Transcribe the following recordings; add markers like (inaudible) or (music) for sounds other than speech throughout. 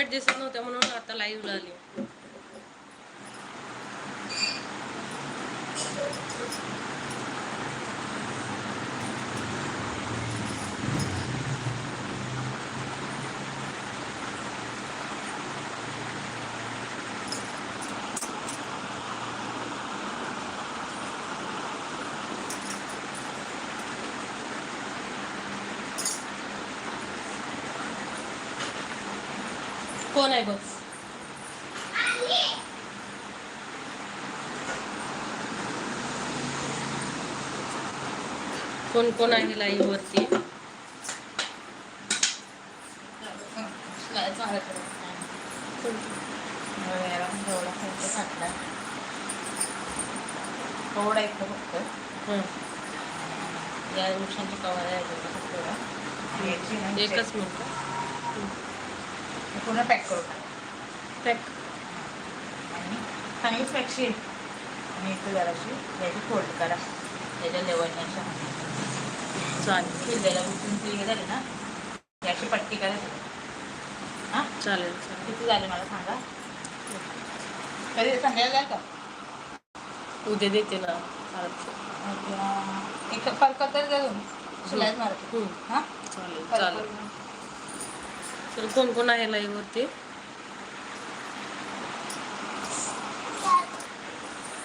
Comment दिसत नव्हत्या म्हणून आता लाईव्हला आली. कोण आहे बघ? कोण कोण आहे लाईव्ह वरती? थोडा एक फक्त या वृक्षांची कवर आहे एकच मिनिट. पूर्ण पॅक करू. पॅक. आणि चांगलीच पॅकशी आणि इथं जराशी याची फोल्ड करा. त्याच्या अशा चालेल. शिजलेल्या उठून ती झाली ना याची पट्टी करायची. हां? चालेल किती झाले मला सांगा? कधी? संध्याकाळी जाईल का उद्या देते ना. एक परकत तर जाऊन शिलाईच मारते. हं. हां? चालेल चालेल. तर कोण कोण आहे लाईव्ह वरती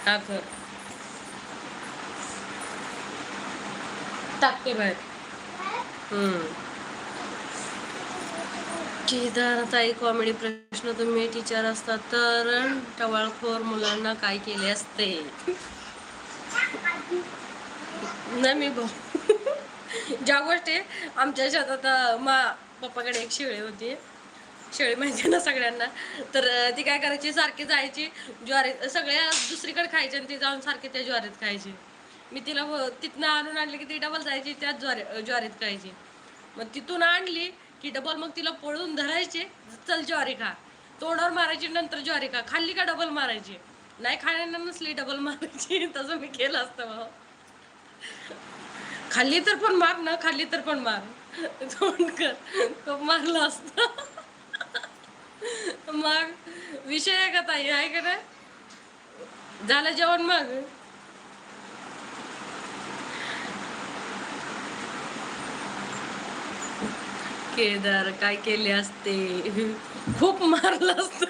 हा कर टाकते बाहेर केदारताई कॉमेडी प्रश्न तुम्ही टीचर असतात तर टवाळखोर मुलांना काय केले असते? नाही मी भाऊ ज्या गोष्टी आमच्या शेतात मा पप्पाकडे एक शेळी होती. शेळी माहिती ना सगळ्यांना. तर ती काय करायची? सारखी जायची. ज्वारी सगळ्या दुसरीकडे खायची आणि ती जाऊन सारखी त्या ज्वारीत खायची. मी तिला तिथनं आणून आणली की ती डबल जायची त्याच ज्वारी ज्वारीत खायची. मग तिथून आणली की डबल मग तिला पळून धरायचे चल ज्वारी खा. तोंडावर मारायची नंतर ज्वारी खा. खाल्ली का डबल मारायची? नाही खाण्यानं नसली डबल मारायची. (laughs) तसं मी केलं असतं भाऊ. खाल्ली तर पण मार ना खाल्ली तर पण मार. तोंड कर. खूप असत. मग विषय आहे का ताई? आहे का नाही? झालं जेवण मग? केदार काय केले असते? खूप मारलं असत.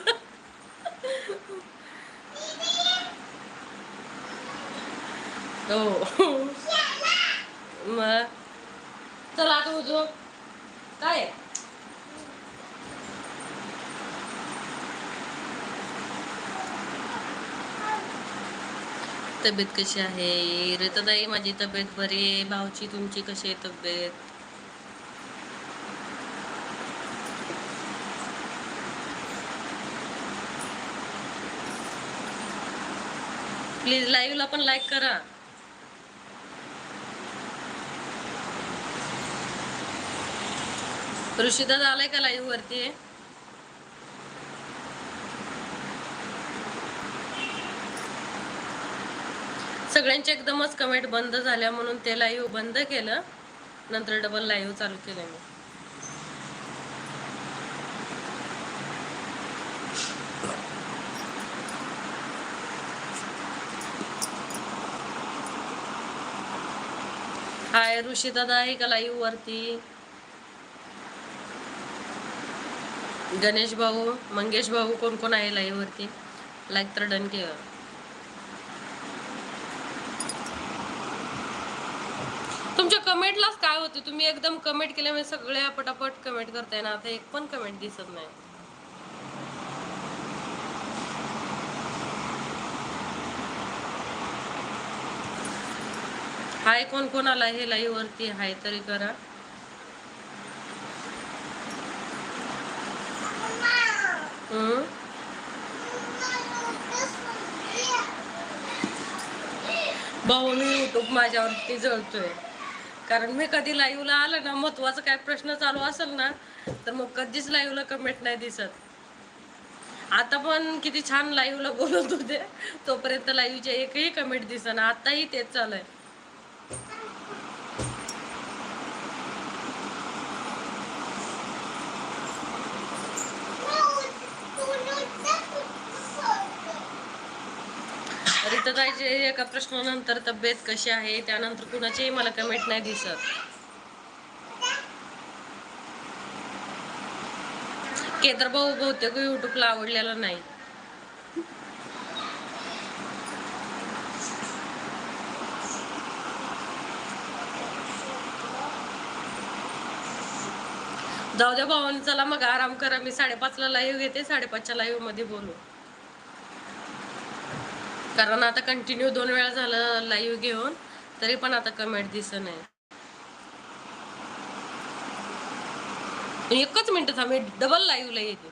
हो. मग? चला आता उजो काय? तब्येत कशी आहे? रेताताई माझी तब्येत बरी आहे. भाऊची तुमची कशी आहे तब्येत? प्लीज लाईव्हला पण लाईक करा. ऋषीदादा आलाय का लाईव्ह वरती? सगळ्यांचे एकदमच कमेंट बंद झाल्या म्हणून ते लाईव्ह बंद केलं. नंतर डबल लाईव्ह चालू केलं मी. हाय ऋषी दादा आहे का लाईव्ह वरती? गणेश भाऊ मंगेश भाऊ कोण कोण आहे लाईव्ह वरती? लाईक तर डन केलं. तुमच्या कमेंटलाच काय होते? तुम्ही एकदम कमेंट केल्यामुळे सगळ्या पटापट कमेंट करताय ना आता एक पण कमेंट दिसत नाही. हाय कोण कोण आला हे लाईव्ह वरती? हाय तरी करा. भाऊनी युट्यूब माझ्यावरती जळतोय. कारण मी कधी लाईव्हला आलं ना महत्त्वाचा काय प्रश्न चालू असेल ना तर मग कधीच लाईव्हला कमेंट नाही दिसत. आता पण किती छान लाईव्हला बोलत होते तोपर्यंत लाईव्हचे एकही कमेंट दिसेना आताही तेच चालू आहे. रीता एका प्रश्नानंतर तब्येत कशी आहे? त्यानंतर कुणाचीही मला कमेंट नाही दिसत. केदार भाऊ बहुतेक युट्यूबला आवडलेला नाही. जाऊ द्या भावानी चला मग आराम करा. मी साडेपाचला लाईव्ह घेते साडेपाचच्या लाईव्हमध्ये बोलू. कारण आता कंटिन्यू दोन वेळा झालं लाईव्ह घेऊन तरी पण आता कमेंट दिसत नाही. एकच मिनिट थांब मी डबल लाईव्हला येते.